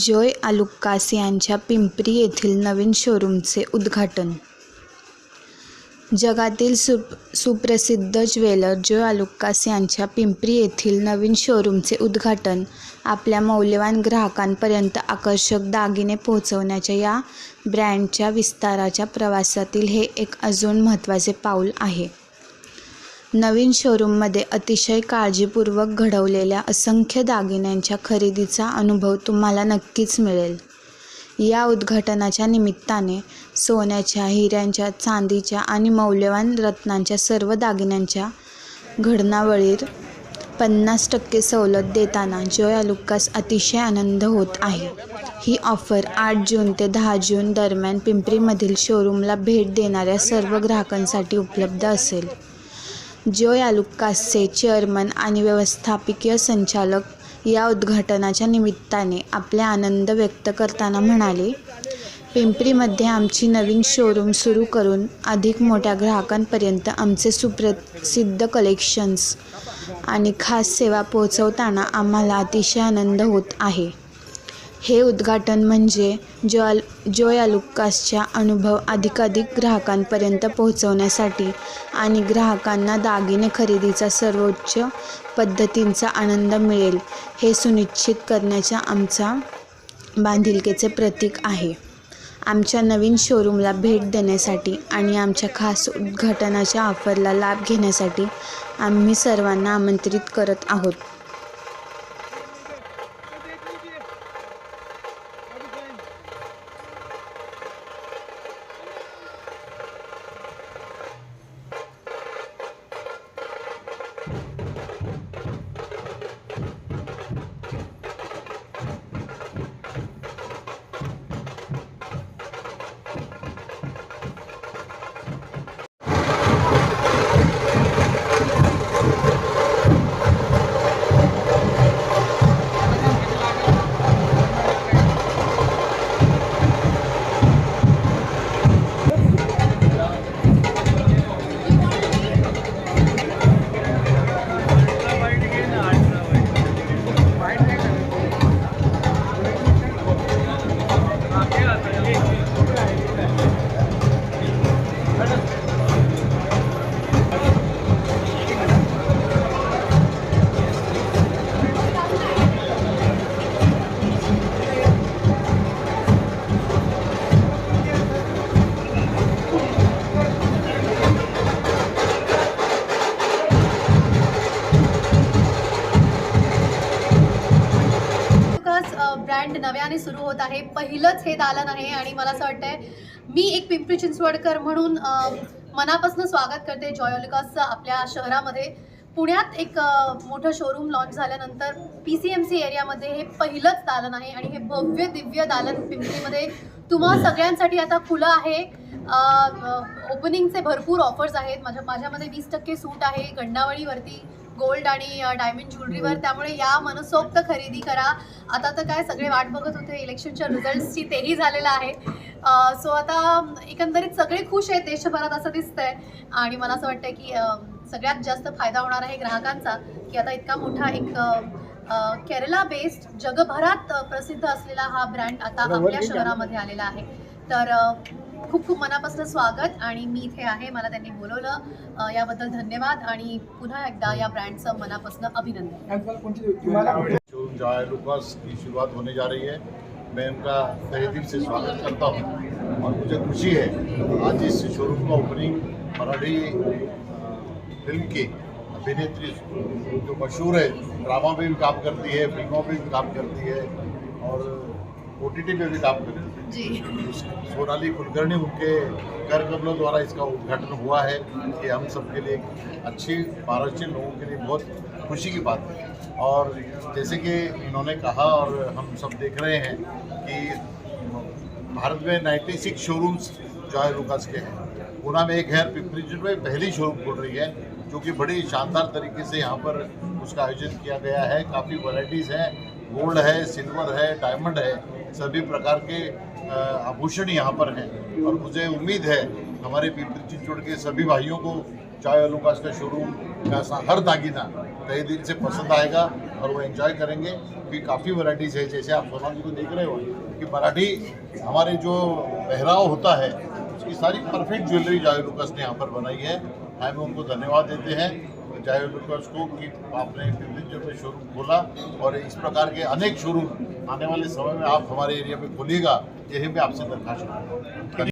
जोय आलुक्कास यांच्या पिंपरी येथील नवीन शोरूमचे उद्घाटन. जगातील सुप सुप्रसिद्ध ज्वेलर जोय आलुक्कास यांच्या पिंपरी येथील नवीन शोरूमचे उद्घाटन आपल्या मौल्यवान ग्राहकांपर्यंत आकर्षक दागिने पोहोचवण्याच्या या ब्रँडच्या विस्ताराच्या प्रवासातील हे एक अजून महत्त्वाचे पाऊल आहे. नवीन शोरूममध्ये अतिशय काळजीपूर्वक घडवलेल्या असंख्य दागिन्यांच्या खरेदीचा अनुभव तुम्हाला नक्कीच मिळेल. या उद्घाटनाच्या निमित्ताने सोन्याच्या हिऱ्यांच्या चांदीच्या आणि मौल्यवान रत्नांच्या सर्व दागिन्यांच्या घडणावळीत पन्नास टक्के सवलत देताना जोया लुक्कास अतिशय आनंद होत आहे. ही ऑफर आठ जून ते दहा जून दरम्यान पिंपरीमधील शोरूमला भेट देणाऱ्या सर्व ग्राहकांसाठी उपलब्ध असेल. जॉय आलुक्कासचे चेअरमन आणि व्यवस्थापकीय संचालक या उद्घाटनाच्या निमित्ताने आपले आनंद व्यक्त करताना म्हणाले पिंपरीमध्ये आमची नवीन शोरूम सुरू करून अधिक मोठ्या ग्राहकांपर्यंत आमचे सुप्रसिद्ध कलेक्शन्स आणि खास सेवा पोहोचवताना आम्हाला अतिशय आनंद होत आहे. हे उद्घाटन म्हणजे जॉल जोया लुकासच्या अनुभव अधिकाधिक ग्राहकांपर्यंत पोहोचवण्यासाठी आणि ग्राहकांना दागिने खरेदीचा सर्वोच्च पद्धतींचा आनंद मिळेल हे सुनिश्चित करण्याच्या आमचा बांधिलकीचे प्रतीक आहे. आमच्या नवीन शोरूमला भेट देण्यासाठी आणि आमच्या खास उद्घाटनाच्या ऑफरला लाभ घेण्यासाठी आम्ही सर्वांना आमंत्रित करत आहोत. नव्याने सुरू होत आहे. पहिलंच हे दालन आहे आणि मला असं वाटतंय मी एक पिंपरी चिंचवडकर म्हणून मनापासून स्वागत करते जॉयोलिकासचं आपल्या शहरामध्ये. पुण्यात एक मोठं शोरूम लॉन्च झाल्यानंतर पी सी एम सी एरियामध्ये हे पहिलंच दालन आहे आणि हे भव्य दिव्य दालन पिंपरीमध्ये तुम्हा सगळ्यांसाठी आता खुलं आहे. ओपनिंगचे भरपूर ऑफर्स आहेत. माझ्या माझ्यामध्ये वीस टक्के सूट आहे. गंडावळीवरती गोल्ड आणि डायमंड ज्वेलरीवर. त्यामुळे या मनसोक्त खरेदी करा. आता तर काय सगळे वाट बघत होते. इलेक्शनच्या रिझल्ट्सची तेही झालेलं आहे. सो आता एकंदरीत सगळे खुश आहेत. देशभरात असं दिसतंय. आणि मला असं वाटतं की सगळ्यात जास्त फायदा होणार आहे ग्राहकांचा. की आता इतका मोठा एक केरला बेस्ड जगभरात प्रसिद्ध असलेला हा ब्रँड आता आपल्या शहरामध्ये आलेला आहे. तर खूप खूप मनापासून स्वागत आणि मी इथे आहे मला त्यांनी बोलवलं. याबद्दल धन्यवाद आणि पुन्हा एकदा या ब्रँडचं मनापासून अभिनंदन. शोरूम जॉय लुकास की शुरुआत होने जा रही है. मैं उनका तहे दिल से स्वागत करता हूँ। और मुझे खुशी है आज इस शोरूम का ओपनिंग मराठी फिल्म की अभिनेत्री जो मशहूर है ड्रामा में भी काम करती है फिल्मों में भी काम करती है और ओ टी टी में भी काम करती है। सोनाली कुलकर्णी उनके कर कमलों द्वारा इसका उद्घाटन हुआ है कि हम सबके लिए अच्छी महाराष्ट्रीय लोगों के लिए बहुत खुशी की बात है। और जैसे कि इन्होंने कहा और हम सब देख रहे हैं कि भारत में 96 शोरूम्स जॉय लुकास के हैं पूना में एक है पिंपरी चिंचवड में पहली शोरूम खुल रही है, जो कि बड़ी शानदार तरीके से यहाँ पर उसका आयोजन किया गया है। काफ़ी वैरायटीज़ हैं गोल्ड है सिल्वर है डायमंड है, सभी प्रकार के आभूषण यहाँ पर हैं। और मुझे उम्मीद है हमारे पिंपरी चिंचोड़ के सभी भाइयों को चाय लुकास का शोरूम का सा- हर दागिना तय दिल से पसंद आएगा और वो एंजॉय करेंगे। कि काफ़ी वैरायटीज़ है, जैसे आप सोनाली को देख रहे हो कि मराठी हमारे जो पहराव होता है, उसकी सारी परफेक्ट ज्वेलरी जायो लुकस ने यहाँ पर बनाई है। हम उनको धन्यवाद देते हैं। जायो लुकस को कि आपने जो में शोरूम खोला और इस प्रकार के अनेक शोरूम आने वाले समय में आप हमारे एरिया में खोलिएगा यही मैं आपसे दरखास्त करूँगा